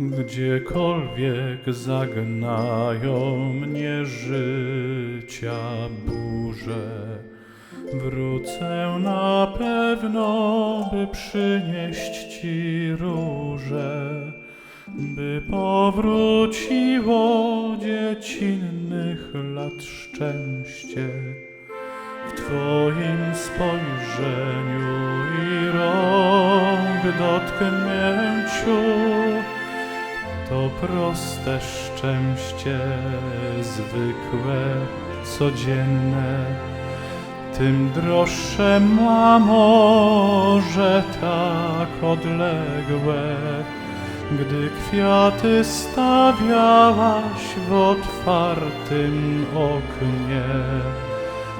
Gdziekolwiek zagnają mnie życia burze, wrócę na pewno, by przynieść Ci róże, by powróciło dziecinnych lat szczęście. W Twoim spojrzeniu i rąk dotknięciu to proste szczęście, zwykłe, codzienne. Tym droższe, mamo, że tak odległe, gdy kwiaty stawiałaś w otwartym oknie.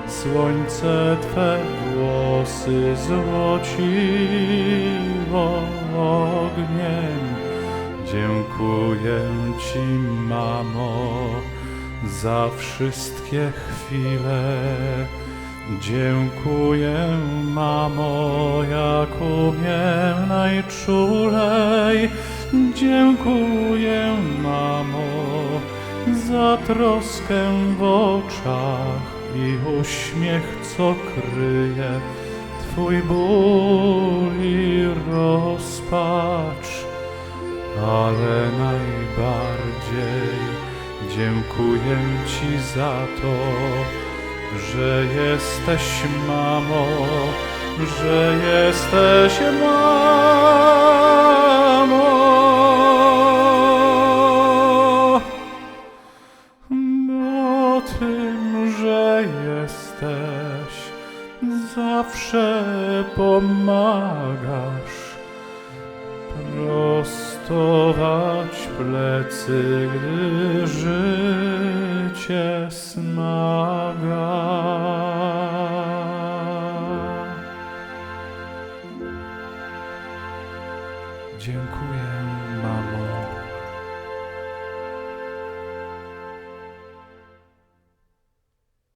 Słońce Twe włosy złociło ogniem. Dziękuję Ci, mamo, za wszystkie chwile. Dziękuję, mamo, jak umiem najczulej. Dziękuję, mamo, za troskę w oczach i uśmiech, co kryje Twój ból i rozpacz. Ale najbardziej dziękuję Ci za to, że jesteś mamo, że jesteś mamo. Bo tym, że jesteś, zawsze pomagasz prostować plecy, gdy życie smaga. Dziękuję, mamo,